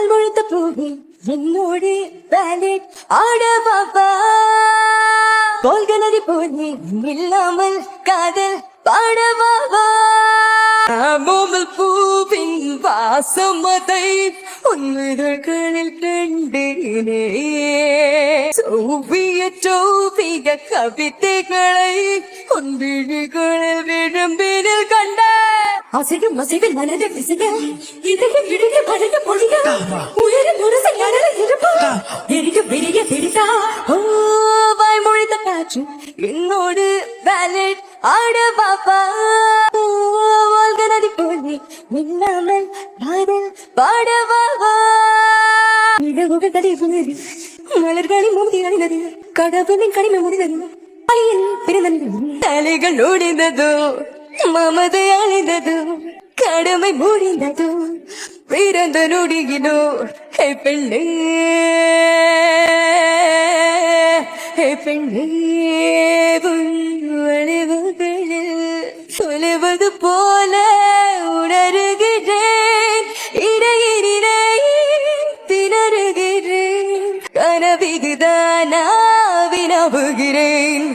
நாள் முழுத்த போகி என்னோடு பேலட் ஆட பாப்பா போல்கனதி போனி இல்லாமல் காதல் பாட பாபா மூமல் பூவின் வாசமதை உன்னிதழ்களில் கண்டேனே. சோவிய சோவிய கவிதைகளை உன் விழிகளில் விழும்பினில் அசையும் அசைவில் மனதை பிசைய இதற்கு விடுங்க மனது பொழிய உயரும் முரசை அடர இருப்பா எரிக்க பெரிய தெரிதா ஓ வாய் மொழித்த காற்று என்னோடு வேலட் ஆட பாப்பா. வாழ்கனதி போலி மின்னாமல் பாடல் பாட பாபா இடகுக கதை புனரி மலர்களின் மூடி அணிந்தது கடவுளின் கடிமை முடிந்தது அழியின் பிறந்தது. தலைகள் ஒடிந்ததோ மமது அழிந்ததும் கடமை முடிந்ததும் பிறந்த நொடியிலோ ஹே பெண்ணே ஹே பெண்ணே உன் சொல்லுவது போல உணர்கிறேன். இடையிலே திணறுகிறேன். கனவிகுதானா வினவுகிறேன்.